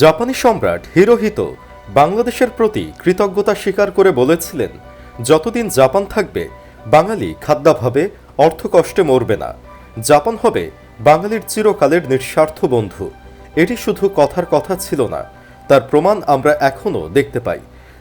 জাপানি সম্রাট হিরোহিতো বাংলাদেশের প্রতি কৃতজ্ঞতা স্বীকার করে বলেছিলেন, যতদিন জাপান থাকবে, বাঙালি খাদ্যাভাবে অর্থকষ্টে মরবে না। জাপান হবে বাঙালির চিরকালের নিঃস্বার্থ বন্ধু। এটি শুধু কথার কথা ছিল না, তার প্রমাণ আমরা এখনও দেখতে পাই।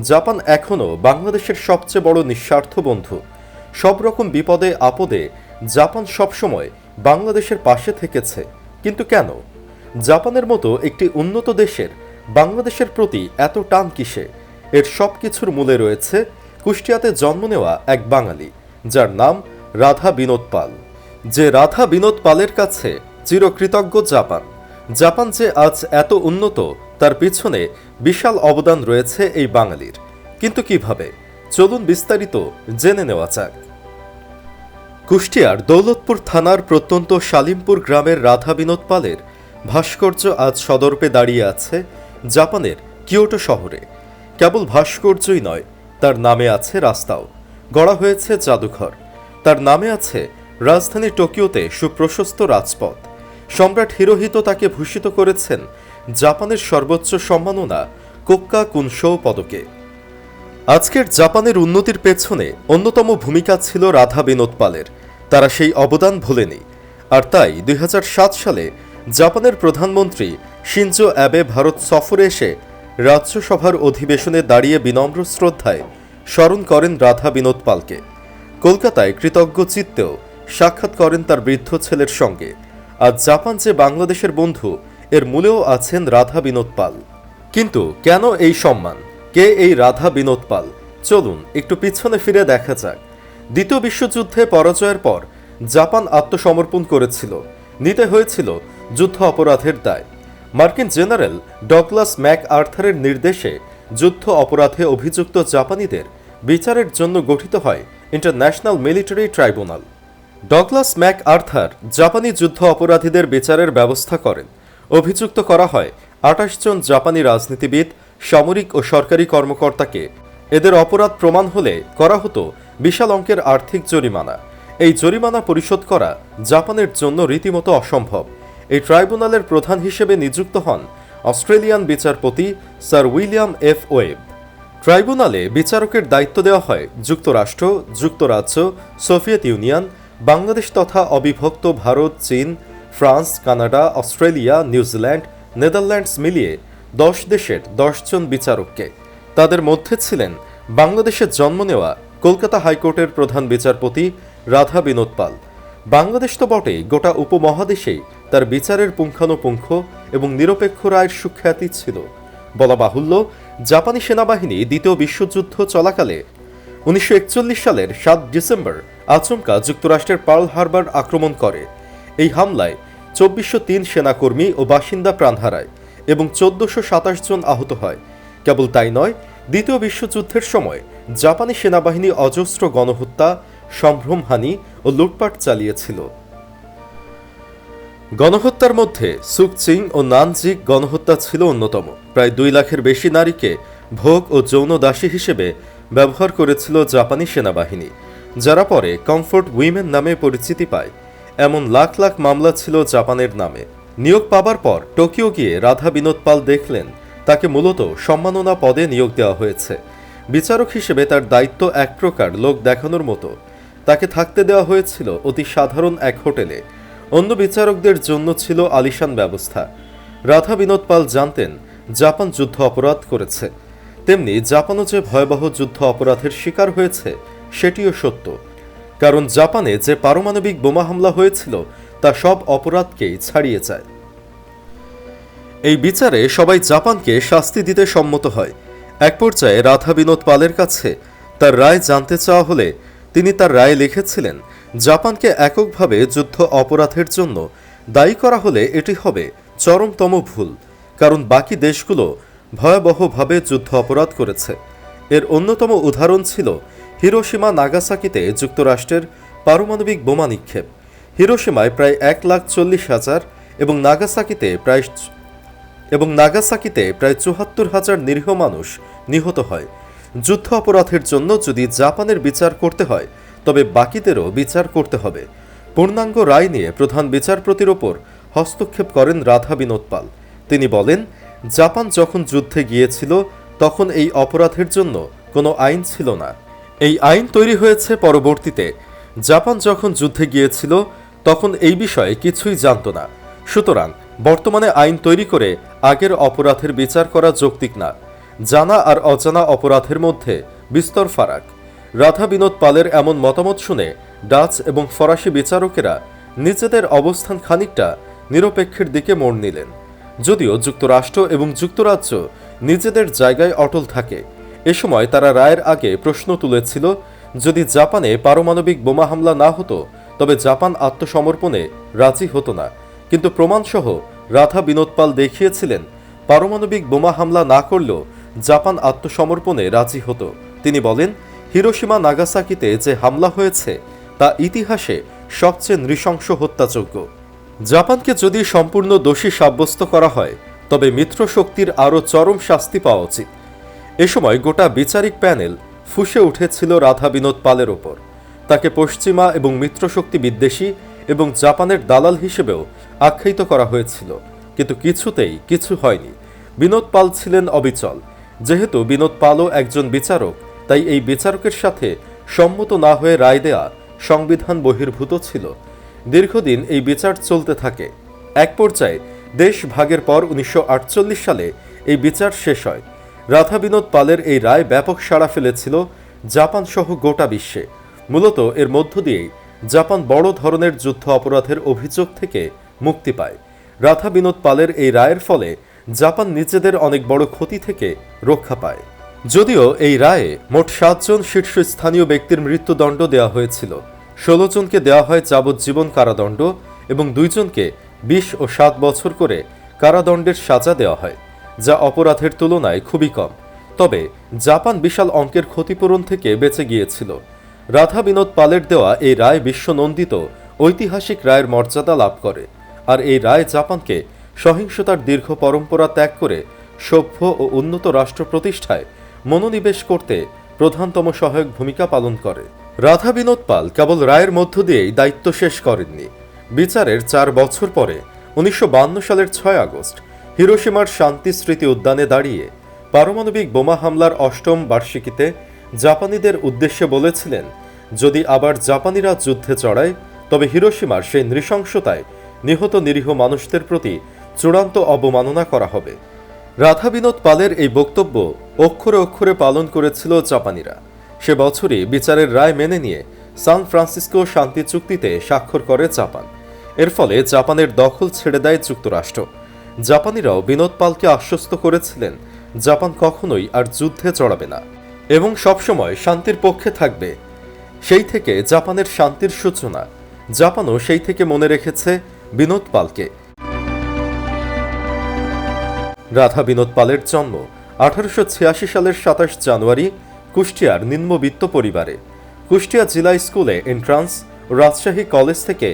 জাপান এখনও বাংলাদেশের সবচেয়ে বড় নিঃস্বার্থ বন্ধু। সব রকম বিপদে আপদে জাপান সবসময় বাংলাদেশের পাশে থেকেছে। কিন্তু কেন? জাপানের মতো একটি উন্নত দেশের, বাংলাদেশের প্রতি এত টান কিসে? এর সব কিছুর মূলে রয়েছে কুষ্টিয়াতে জন্ম নেওয়া এক বাঙালি, যার নাম রাধা বিনোদ পাল। যে রাধা বিনোদ পালের কাছে চিরকৃতজ্ঞ জাপান। জাপান যে আজ এত উন্নত, তার পিছনে বিশাল অবদান রয়েছে এই বাঙালির। কিন্তু কীভাবে? চলুন বিস্তারিত জেনে নেওয়া যাক। কুষ্টিয়ার দৌলতপুর থানার প্রত্যন্ত শালিমপুর গ্রামের রাধা বিনোদ পালের ভাস্কর্য আজ সদর্পে দাঁড়িয়ে আছে জাপানের কিয়োটো শহরে। কেবল ভাস্কর্যই নয়, তার নামে আছে রাস্তাও। গড়া হয়েছে জাদুঘর। তার নামে আছে রাজধানী টোকিওতে সুপ্রশস্ত রাজপথ। সম্রাট হিরোহিতো তাকে ভূষিত করেছেন জাপানের সর্বোচ্চ সম্মাননা কোক্কা কুনশো পদকে। আজকের জাপানের উন্নতির পেছনে অন্যতম ভূমিকা ছিল রাধা বিনোদ পালের। তারা সেই অবদান ভোলেনি। আর তাই দুই হাজার সাত সালে জাপানের প্রধানমন্ত্রী শিনজো অ্যাবে ভারত সফরে এসে রাজ্যসভার অধিবেশনে দাঁড়িয়ে বিনম্র শ্রদ্ধায় স্মরণ করেন রাধা বিনোদ পালকে। কলকাতায় কৃতজ্ঞ চিত্তেও সাক্ষাৎ করেন তার বৃদ্ধ ছেলের সঙ্গে। আজ জাপান যে বাংলাদেশের বন্ধু, এর মূলেও আছেন রাধা বিনোদ পাল। কিন্তু কেন এই সম্মান? কে এই রাধা বিনোদ পাল? চলুন একটু পিছনে ফিরে দেখা যাক। দ্বিতীয় বিশ্বযুদ্ধে পরাজয়ের পর জাপান আত্মসমর্পণ করেছিল। নিতে হয়েছিল যুদ্ধ অপরাধের দায়। মার্কিন জেনারেল ডগলাস ম্যাক আর্থারের নির্দেশে যুদ্ধ অপরাধে অভিযুক্ত জাপানিদের বিচারের জন্য গঠিত হয় international military tribunal. Douglas MacArthur জাপানি যুদ্ধ অপরাধীদের বিচারের ব্যবস্থা করেন। অভিযুক্ত করা হয় আঠাশ জন জাপানি রাজনীতিবিদ, সামরিক ও সরকারি কর্মকর্তাকে। এদের অপরাধ প্রমাণ হলে করা হতো বিশাল অঙ্কের আর্থিক জরিমানা। এই জরিমানা পরিশোধ করা জাপানের জন্য রীতিমতো অসম্ভব। এই ট্রাইব্যুনালের প্রধান হিসেবে নিযুক্ত হন অস্ট্রেলিয়ান বিচারপতি স্যার উইলিয়াম এফ ওয়েব। ট্রাইব্যুনালে বিচারকের দায়িত্ব দেওয়া হয় যুক্তরাষ্ট্র, যুক্তরাজ্য, সোভিয়েত ইউনিয়ন, বাংলাদেশ তথা অবিভক্ত ভারত, চীন, France, Canada, Australia, New Zealand, Netherlands মিলিয়ে দশ দেশের দশজন বিচারককে। তাদের মধ্যে ছিলেন বাংলাদেশের জন্ম নেওয়া কলকাতা হাইকোর্টের প্রধান বিচারপতি রাধা বিনোদ পাল। বাংলাদেশ তো বটেই, গোটা উপমহাদেশেই তার বিচারের পুঙ্খানুপুঙ্খ এবং নিরপেক্ষ রায়ের সুখ্যাতি ছিল। বলা বাহুল্য, জাপানি সেনাবাহিনী দ্বিতীয় বিশ্বযুদ্ধ চলাকালে উনিশশো একচল্লিশ সালের সাত ডিসেম্বর আচমকা যুক্তরাষ্ট্রের পার্ল হারবার আক্রমণ করে। এই হামলায় চব্বিশশো তিন সেনাকর্মী ও বাসিন্দা প্রাণ হারায় এবং চোদ্দশো সাতাশ জন আহত হয়। কেবল তাই নয়, দ্বিতীয় বিশ্বযুদ্ধের সময় জাপানি সেনাবাহিনী অজস্র গণহত্যা, সম্ভ্রমহানি ও লুটপাট চালিয়েছিল। গণহত্যার মধ্যে সুকচিং ও নানজিক গণহত্যা ছিল অন্যতম। প্রায় দুই লাখের বেশি নারীকে ভোগ ও যৌন দাসী হিসেবে ব্যবহার করেছিল জাপানি সেনাবাহিনী, যারা পরে কমফোর্ট উইমেন নামে পরিচিতি পায়। এমন লাখ লাখ মামলা ছিল জাপানের নামে। নিয়োগ পাবার পর টোকিও গিয়ে রাধা বিনোদ পাল দেখলেন, তাকে মূলত সম্মাননা পদে নিয়োগ দেওয়া হয়েছে। বিচারক হিসেবে তার দায়িত্ব এক প্রকার লোক দেখানোর মতো। তাকে থাকতে দেওয়া হয়েছিল অতি সাধারণ এক হোটেলে। অন্য বিচারকদের জন্য ছিল আলিশান ব্যবস্থা। রাধা বিনোদ পাল জানতেন, জাপান যুদ্ধ অপরাধ করেছে। তেমনি জাপানও যে ভয়াবহ যুদ্ধ অপরাধের শিকার হয়েছে, সেটিও সত্য। কারণ জাপানে যে পারমাণবিক বোমা হামলা হয়েছিল, তা সব অপরাধকেই ছাড়িয়ে যায়। এই বিচারে সবাই জাপানকে শাস্তি দিতে সম্মত হয়। এক পর্যায়ে রাধা বিনোদ পালের কাছে তার রায় জানতে চাওয়া হলে তিনি তার রায় লিখেছিলেন জাপানকে এককভাবে যুদ্ধ অপরাধের জন্য দায়ী করা হলে এটি হবে চরমতম ভুল, কারণ বাকি দেশগুলো ভয়াবহভাবে যুদ্ধ অপরাধ করেছে। এর অন্যতম উদাহরণ ছিল হিরোসীমা নাগাসাকিতে যুক্তরাষ্ট্রের পারমাণবিক বোমা নিক্ষেপ। হিরোসীমায় প্রায় এক লাখ চল্লিশ হাজার এবং নাগাসাকিতে প্রায় এবং নাগাসাকিতে প্রায় চুহাত্তর হাজার নিরীহ মানুষ নিহত হয়। যুদ্ধ অপরাধের জন্য যদি জাপানের বিচার করতে হয় তবে বাকিদেরও বিচার করতে হবে। পূর্ণাঙ্গ রায় নিয়ে প্রধান বিচারপতির ওপর হস্তক্ষেপ করেন রাধা বিনোদ পাল। তিনি বলেন, জাপান যখন যুদ্ধে গিয়েছিল, তখন এই অপরাধের জন্য কোনো আইন ছিল না। এই আইন তৈরি হয়েছে পরবর্তীতে। জাপান যখন যুদ্ধে গিয়েছিল, তখন এই বিষয়ে কিছুই জানত না। সুতরাং বর্তমানে আইন তৈরি করে আগের অপরাধের বিচার করা যৌক্তিক না। জানা আর অজানা অপরাধের মধ্যে বিস্তর ফারাক। রাধা বিনোদ পালের এমন মতামত শুনে ডাচ এবং ফরাসি বিচারকেরা নিজেদের অবস্থান খানিকটা নিরপেক্ষের দিকে মোড় নিলেন। যদিও যুক্তরাষ্ট্র এবং যুক্তরাজ্য নিজেদের জায়গায় অটল থাকে, এ সময় তারা রায়ের আগে প্রশ্ন তুলেছিল যদি জাপানে পারমাণবিক বোমা হামলা না হতো, তবে জাপান আত্মসমর্পণে রাজি হতো না। কিন্তু প্রমাণসহ রাধা বিনোদ পাল দেখিয়েছিলেন, পারমাণবিক বোমা হামলা না করলেও জাপান আত্মসমর্পণে রাজি হতো। তিনি বলেন হিরোসীমা নাগাসাকিতে যে হামলা হয়েছে, তা ইতিহাসে সবচেয়ে নৃশংস হত্যাযোগ্য। জাপানকে যদি সম্পূর্ণ দোষী সাব্যস্ত করা হয়, তবে মিত্রশক্তির আরও চরম শাস্তি পাওয়া উচিত। এ সময় গোটা বিচারিক প্যানেল ফুসে উঠেছিল রাধা বিনোদ পালের ওপর। তাকে পশ্চিমা এবং মিত্রশক্তি বিদ্বেষী এবং জাপানের দালাল হিসেবেও আখ্যায়িত করা হয়েছিল। কিন্তু কিছুতেই কিছু হয়নি। বিনোদ পাল ছিলেন অবিচল। যেহেতু বিনোদ পালও একজন বিচারক তাই এই বিচারকের সাথে সম্মত না হয়ে রায় দেয়া সংবিধান বহির্ভূত ছিল। দীর্ঘদিন এই বিচার চলতে থাকে। এক পর্যায়ে দেশ ভাগের পর উনিশশো আটচল্লিশ সালে এই বিচার শেষ হয়। রাধা বিনোদ পালের এই রায় ব্যাপক সাড়া ফেলেছিল জাপান সহ গোটা বিশ্বে। মূলত এর মধ্য দিয়েই জাপান বড় ধরনের যুদ্ধ অপরাধের অভিযোগ থেকে মুক্তি পায়। রাধা বিনোদ পালের এই রায়ের ফলে জাপান নিজেদের অনেক বড় ক্ষতি থেকে রক্ষা পায়। যদিও এই রায়ে মোট সাতজন শীর্ষস্থানীয় ব্যক্তির মৃত্যুদণ্ড দেওয়া হয়েছিল। ষোলো জনকে দেওয়া হয় যাবজ্জীবন কারাদণ্ড এবং দুইজনকে বিশ ও সাত বছর করে কারাদণ্ডের সাজা দেওয়া হয়, যা অপরাধের তুলনায় খুবই কম। তবে জাপান বিশাল অঙ্কের ক্ষতিপূরণ থেকে বেঁচে গিয়েছিল। রাধা বিনোদ পালের দেওয়া এই রায় বিশ্বনন্দিত ঐতিহাসিক রায়ের মর্যাদা লাভ করে আর এই রায় জাপানকে সহিংসতার দীর্ঘ পরম্পরা ত্যাগ করে সভ্য ও উন্নত রাষ্ট্র প্রতিষ্ঠায় মনোনিবেশ করতে প্রধানতম সহায়ক ভূমিকা পালন করে। রাধা বিনোদ পাল কেবল রায়ের মধ্য দিয়েই দায়িত্ব শেষ করেননি। বিচারের চার বছর পরে, উনিশশো সালের ছয় আগস্ট হিরোসীমার শান্তি স্মৃতি উদ্যানে দাঁড়িয়ে পারমাণবিক বোমা হামলার অষ্টম বার্ষিকীতে জাপানিদের উদ্দেশ্যে বলেছিলেন, যদি আবার জাপানিরা যুদ্ধে চড়ায়, তবে হিরোসীমার সেই নৃশংসতায় নিহত নিরীহ মানুষদের প্রতি চূড়ান্ত অবমাননা করা হবে। রাধা বিনোদ পালের এই বক্তব্য অক্ষরে অক্ষরে পালন করেছিল জাপানিরা। সে বছরই বিচারের রায় মেনে নিয়ে সান ফ্রান্সিসকো শান্তি চুক্তিতে স্বাক্ষর করে জাপান। এর ফলে জাপানের দখল ছেড়ে দেয় যুক্তরাষ্ট্র। জাপানিরাও বিনোদ পালকে আশ্বস্ত করেছিলেন, জাপান কখনোই আর যুদ্ধে চড়াবে না। এবং সবসময় শান্তির পক্ষে থাকবে। সেই থেকে জাপানের শান্তির সূচনা। জাপানও সেই থেকে মনে রেখেছে বিনোদ পালকে। রাধা বিনোদ পালের জন্ম আঠারোশো ছিয়াশি সালের সাতাশ জানুয়ারি কুষ্টিয়ার নিম্নবিত্ত পরিবারে। কুষ্টিয়া জেলা স্কুলে এন্ট্রান্স রাজশাহী কলেজ থেকে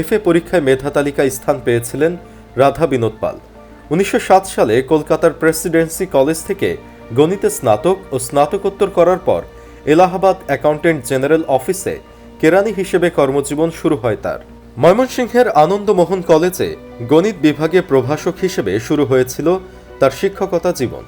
এফএ পরীক্ষায় মেধা তালিকায় স্থান পেয়েছিলেন রাধা বিনোদ পাল। উনিশশো সাত সালে কলকাতার প্রেসিডেন্সি কলেজ থেকে গণিতে স্নাতক ও স্নাতকোত্তর করার পর এলাহাবাদ অ্যাকাউন্টেন্ট জেনারেল অফিসে কেরানি হিসেবে কর্মজীবন শুরু হয় তার। ময়মনসিংহের আনন্দমোহন কলেজে গণিত বিভাগে প্রভাষক হিসেবে শুরু হয়েছিল তার শিক্ষকতা জীবন।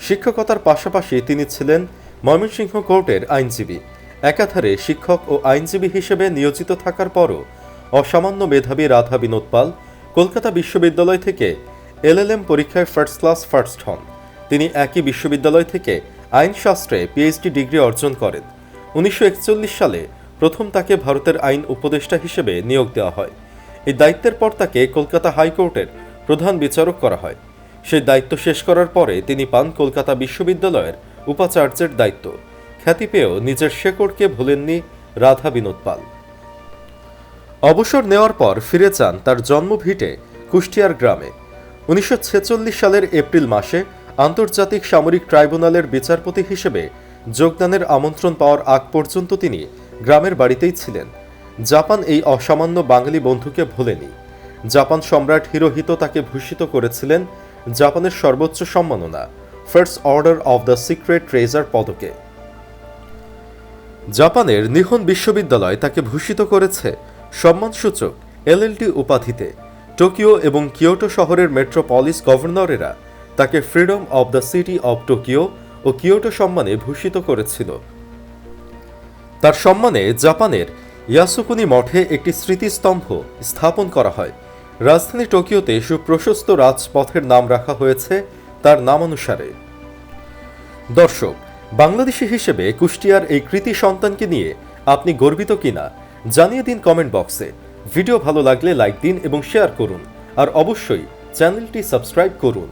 শিক্ষকতার পাশাপাশি তিনি ছিলেন ময়মনসিংহ কোর্টের আইনজীবী। একাধারে শিক্ষক ও আইনজীবী হিসেবে নিয়োজিত থাকার পরও অসামান্য মেধাবী রাধা বিনোদ পাল কলকাতা বিশ্ববিদ্যালয় থেকে এলএলএম পরীক্ষায় ফার্স্ট ক্লাস ফার্স্ট হন। তিনি একই বিশ্ববিদ্যালয় থেকে আইনশাস্ত্রে পিএইচডি ডিগ্রি অর্জন করেন। উনিশশো একচল্লিশ সালে প্রথম তাকে ভারতের আইন উপদেষ্টা হিসেবে নিয়োগ দেওয়া হয়। এই দায়িত্বের পর তাকে কলকাতা হাইকোর্টের প্রধান বিচারক করা হয়। সেই দায়িত্ব শেষ করার পরে তিনি পান কলকাতা বিশ্ববিদ্যালয়ের উপাচার্যের দায়িত্ব। খ্যাতি পেয়েও নিজের শেকড়কে ভুলেননি রাধা বিনোদ পাল। অবসর নেওয়ার পর ফিরে যান তার জন্মভিটে কুষ্টিয়ার গ্রামে। উনিশশো ছেচল্লিশ সালের এপ্রিল মাসে আন্তর্জাতিক সামরিক ট্রাইব্যুনালের বিচারপতি হিসেবে যোগদানের আমন্ত্রণ পাওয়ার আগ পর্যন্ত তিনি গ্রামের বাড়িতেই ছিলেন। জাপান এই অসামান্য বাঙালি বন্ধুকে ভোলেনি। জাপান সম্রাট হিরোহিত তাকে ভূষিত করেছিলেন জাপানের সর্বোচ্চ সম্মাননা first order of the secret treasure পদকে। জাপানের নিহন বিশ্ববিদ্যালয় তাকে ভূষিত করেছে সম্মানসূচক এলএলটি উপাধিতে। টোকিও এবং কিয়োটো শহরের মেট্রোপলিস গভর্নরেরা তাকে freedom of the city of Tokyo O Kyoto সম্মানে ভূষিত করেছিল। তার সম্মানে জাপানের ইয়াসুকুনি মঠে একটি স্মৃতিস্তম্ভ স্থাপন করা হয়। রাজধানী টোকিওতে সুপ্রশস্ত রাজপথের নাম রাখা হয়েছে তার নামানুসারে। দর্শক, বাংলাদেশি হিসেবে কুষ্টিয়ার এই কৃতি সন্তানকে নিয়ে আপনি গর্বিত কিনা, জানিয়ে দিন কমেন্ট বক্সে ভিডিও ভালো লাগলে লাইক দিন এবং শেয়ার করুন। আর অবশ্যই চ্যানেলটি সাবস্ক্রাইব করুন।